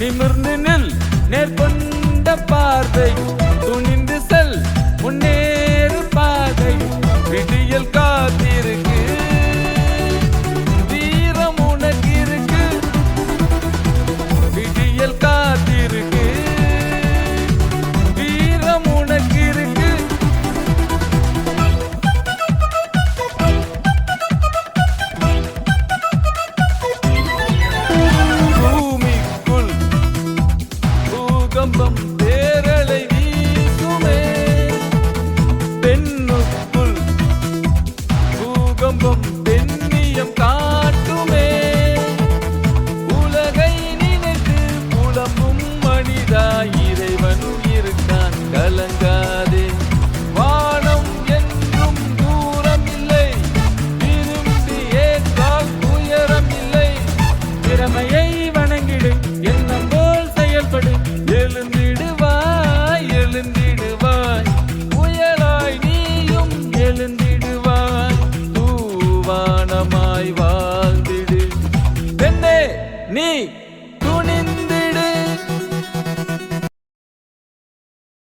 நிமிர்ந்து நில் நேர்கொண்ட பார்வை பூகம்பம் பேரலை வீசுமே. பெண்ணுக்குள் பூகம்பம் பெண்ணியம் தான் নেই।